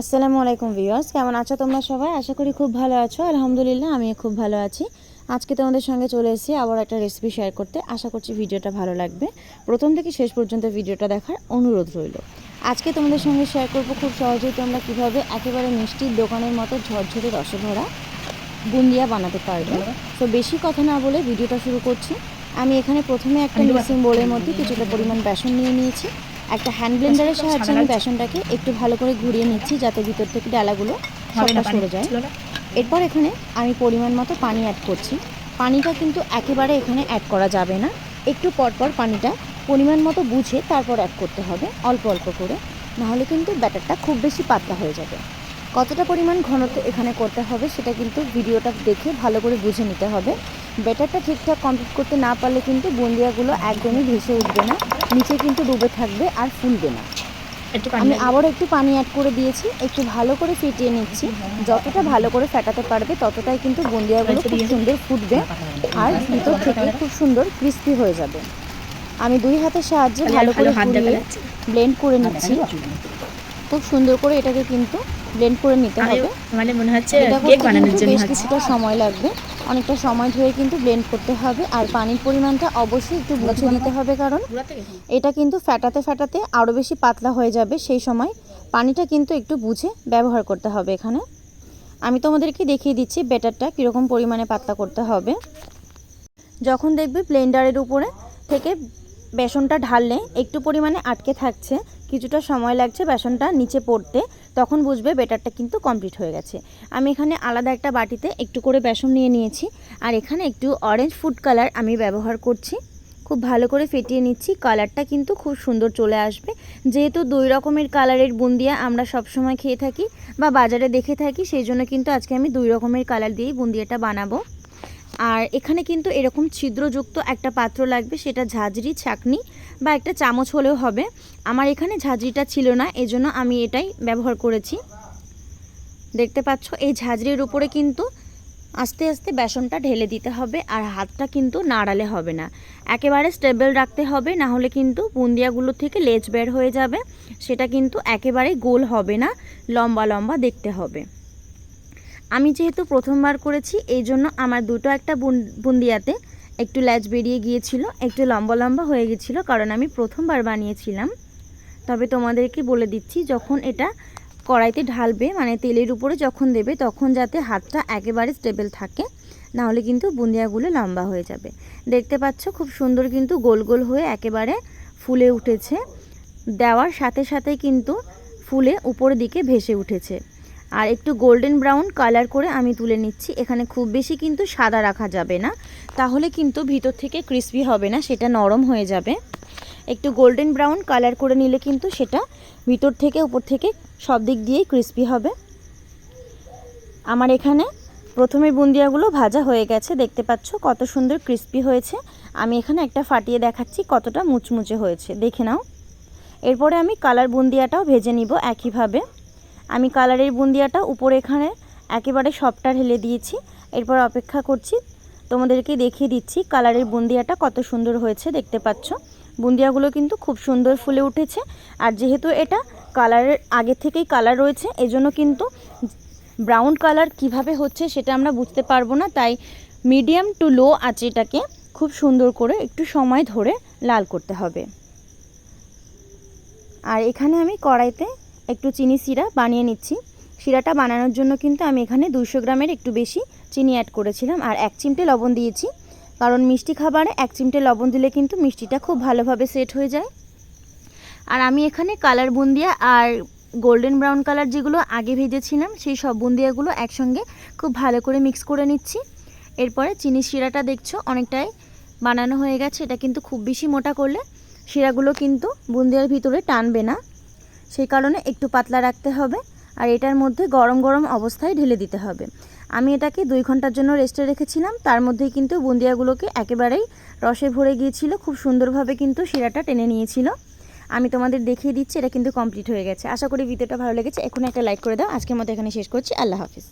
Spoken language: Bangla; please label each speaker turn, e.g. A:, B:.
A: আসসালামু আলাইকুম ভিউয়ার্স কেমন আছো তোমরা সবাই? আশা করি খুব ভালো আছো। আলহামদুলিল্লাহ আমি খুব ভালো আছি। আজকে তোমাদের সঙ্গে চলে এসেছি আবার একটা রেসিপি শেয়ার করতে। আশা করছি ভিডিওটা ভালো লাগবে। প্রথম থেকে শেষ পর্যন্ত ভিডিওটা দেখার অনুরোধ রইল। আজকে তোমাদের সঙ্গে শেয়ার করব খুব সহজেই তোমরা কীভাবে একেবারে মিষ্টির দোকানের মতো ঝরঝরে রসে ভরা বুন্দিয়া বানাতে পারবে। তো বেশি কথা না বলে ভিডিওটা শুরু করছি। আমি এখানে প্রথমে একটা মিক্সিং বোলের মধ্যে কিছুটা পরিমাণ বেসন নিয়ে নিয়েছি। একটা হ্যান্ড ব্লেন্ডারের সাহায্যে আমি বেসনটাকে একটু ভালো করে ঘুরিয়ে নিচ্ছি যাতে ভিতর থেকে ডালাগুলো সবটা সরে যায়। এরপর এখানে আমি পরিমাণ মতো পানি অ্যাড করছি। পানিটা কিন্তু একেবারে এখানে অ্যাড করা যাবে না। একটু পরপর পানিটা পরিমাণ মতো বুঝে তারপর অ্যাড করতে হবে অল্প অল্প করে। নাহলে কিন্তু ব্যাটারটা খুব বেশি পাতলা হয়ে যাবে। কতটা পরিমাণ ঘনত্ব এখানে করতে হবে সেটা কিন্তু ভিডিওটা দেখে ভালো করে বুঝে নিতে হবে। ব্যাটারটা ঠিকঠাক কমপ্লিট করতে না পারলে কিন্তু বুন্দিয়াগুলো একদমই ভেসে উঠবে না। নিচে কিন্তু ডুবে থাকবে আর ফুলবে না।
B: একটু
A: আমি আবার একটু পানি অ্যাড করে দিয়েছি একটু ভালো করে ফেটিয়ে নিচ্ছি। যতটা ভালো করে ফেটাতে পারবে ততটাই কিন্তু বুন্দিয়াগুলো খুব সুন্দর ফুটবে আর ভিতর থেকে খুব সুন্দর ক্রিস্পি হয়ে যাবে। আমি দুই হাতের সাহায্যে ভালো করে
B: যাচ্ছে
A: ব্লেন্ড করে নিচ্ছি। খুব সুন্দর করে এটাকে কিন্তু ব্লেন্ড করে নিতে হবে।
B: মানে মনে হচ্ছে
A: এটা
B: কেক বানানোর জন্য
A: বেশ কিছুটা সময় লাগবে। অনেকটা সময় ধরে কিন্তু ব্লেন্ড করতে হবে আর পানির পরিমাণটা অবশ্যই একটু বুঝে দিতে হবে কারণ এটা কিন্তু ফ্যাটাতে ফ্যাটাতে আরও বেশি পাতলা হয়ে যাবে সেই সময়। পানিটা কিন্তু একটু বুঝে ব্যবহার করতে হবে এখানে। আমি তোমাদেরকে দেখিয়ে দিচ্ছি ব্যাটারটা কীরকম পরিমাণে পাতলা করতে হবে। যখন দেখবে ব্লেন্ডারের উপরে থেকে বেসনটা ঢাললে একটু পরিমাণে আটকে থাকছে কিছুটা সময় লাগছে বেসনটা নিচে পড়তে, তখন বুঝবে বেটারটা কিন্তু কমপ্লিট হয়ে গেছে। আমি এখানে আলাদা একটা বাটিতে একটু করে বেসন নিয়ে নিয়েছি, আর এখানে একটু অরেঞ্জ ফুড কালার আমি ব্যবহার করছি। খুব ভালো করে ফেটিয়ে নিচ্ছি কালারটা কিন্তু খুব সুন্দর চলে আসবে। যেহেতু দুই রকমের কালারের বুন্দিয়া আমরা সবসময় খেয়ে থাকি বা বাজারে দেখে থাকি, সেই জন্য কিন্তু আজকে আমি দুই রকমের কালার দিয়েই বুন্দিয়াটা বানাবো। আর এখানে কিন্তু এরকম ছিদ্রযুক্ত একটা পাত্র লাগবে, সেটা ঝাঁঝরি, ছাকনি বা একটা চামচ হলেও হবে। আমার এখানে ঝাঁঝরিটা ছিল না, এজন্য আমি এটাই ব্যবহার করেছি। দেখতে পাচ্ছ, এই ঝাঁঝরির উপরে কিন্তু আস্তে আস্তে বেসনটা ঢেলে দিতে হবে আর হাতটা কিন্তু নাড়ালে হবে না। একেবারে স্টেবল রাখতে হবে, না হলে কিন্তু বুন্দিয়াগুলো থেকে লেজ বের হয়ে যাবে। সেটা কিন্তু একেবারে গোল হবে না, লম্বা লম্বা দেখতে হবে। আমি যেহেতু প্রথমবার করেছি, এই জন্য আমার দুটো একটা বুন্দিয়াতে একটু ল্যাজ বেরিয়ে গিয়েছিল, একটু লম্বা লম্বা হয়ে গেছিল, কারণ আমি প্রথমবার বানিয়েছিলাম। তবে তোমাদেরকে বলে দিচ্ছি, যখন এটা কড়াইতে ঢালবে মানে তেলের উপরে যখন দেবে, তখন যাতে হাতটা একেবারে স্টেবল থাকে, নাহলে কিন্তু বুন্দিয়াগুলো লম্বা হয়ে যাবে। দেখতে পাচ্ছ, খুব সুন্দর কিন্তু গোল গোল হয়ে একেবারে ফুলে উঠেছে। দেওয়ার সাথে সাথে কিন্তু ফুলে উপরের দিকে ভেসে উঠেছে। আর একটু গোল্ডেন ব্রাউন কালার করে আমি তুলে নিচ্ছি। এখানে খুব বেশি কিন্তু সাদা রাখা যাবে না। তাহলে কিন্তু ভিতর থেকে ক্রিসপি হবে না, সেটা নরম হয়ে যাবে। একটু গোল্ডেন ব্রাউন কালার করে নিলে কিন্তু সেটা ভিতর থেকে, উপর থেকে সব দিক দিয়েই ক্রিসপি হবে। আমার এখানে প্রথমে বুন্দিয়াগুলো ভাজা হয়ে গেছে, দেখতে পাচ্ছ কত সুন্দর ক্রিস্পি হয়েছে। আমি এখানে একটা ফাটিয়ে দেখাচ্ছি কতটা মুচমুচে হয়েছে, দেখে নাও। এরপরে আমি কালার বুন্দিয়াটাও ভেজে নিব একইভাবে। আমি কালারের বুন্দিয়াটা উপরে এখানে একেবারে সবটা ঢেলে দিয়েছি। এরপর অপেক্ষা করছি। তোমাদেরকে দেখিয়ে দিচ্ছি কালারের বুন্দিয়াটা কত সুন্দর হয়েছে, দেখতে পাচ্ছ? বুন্দিয়াগুলো কিন্তু খুব সুন্দর ফুলে উঠেছে। আর যেহেতু এটা কালারের আগে থেকেই কালার রয়েছে, এজন্য কিন্তু ব্রাউন কালার কীভাবে হচ্ছে সেটা আমরা বুঝতে পারব না। তাই মিডিয়াম টু লো আছে এটাকে খুব সুন্দর করে একটু সময় ধরে লাল করতে হবে। আর এখানে আমি কড়াইতে একটু চিনি শিরা বানিয়ে নিচ্ছি। শিরাটা বানানোর জন্য কিন্তু আমি এখানে দুশো গ্রামের একটু বেশি চিনি অ্যাড করেছিলাম আর এক চিমটে লবণ দিয়েছি। কারণ মিষ্টি খাবারে এক চিমটে লবণ দিলে কিন্তু মিষ্টিটা খুব ভালোভাবে সেট হয়ে যায়। আর আমি এখানে কালার বুন্দিয়া আর গোল্ডেন ব্রাউন কালার যেগুলো আগে ভেজেছিলাম, সেই সব বুন্দিয়াগুলো একসঙ্গে খুব ভালো করে মিক্স করে নিচ্ছি। এরপরে চিনি শিরাটা দেখছ অনেকটাই বানানো হয়ে গেছে, এটা কিন্তু খুব বেশি মোটা করলে শিরাগুলো কিন্তু বুন্দিয়ার ভিতরে টানবে না। সেই কারণে একটু পাতলা রাখতে হবে আর এটার মধ্যে গরম গরম অবস্থায় ঢেলে দিতে হবে। আমি এটাকে দুই ঘণ্টার জন্য রেস্টে রেখেছিলাম। তার মধ্যেই কিন্তু বুন্দিয়াগুলোকে একেবারেই রসে ভরে গিয়েছিল। খুব সুন্দরভাবে কিন্তু শিরাটা টেনে নিয়েছিল। আমি তোমাদের দেখিয়ে দিচ্ছি, এটা কিন্তু কমপ্লিট হয়ে গেছে। আশা করি ভিডিওটা ভালো লেগেছে। এখন একটা লাইক করে দাও। আজকের মতো এখানে শেষ করছি। আল্লাহ হাফিজ।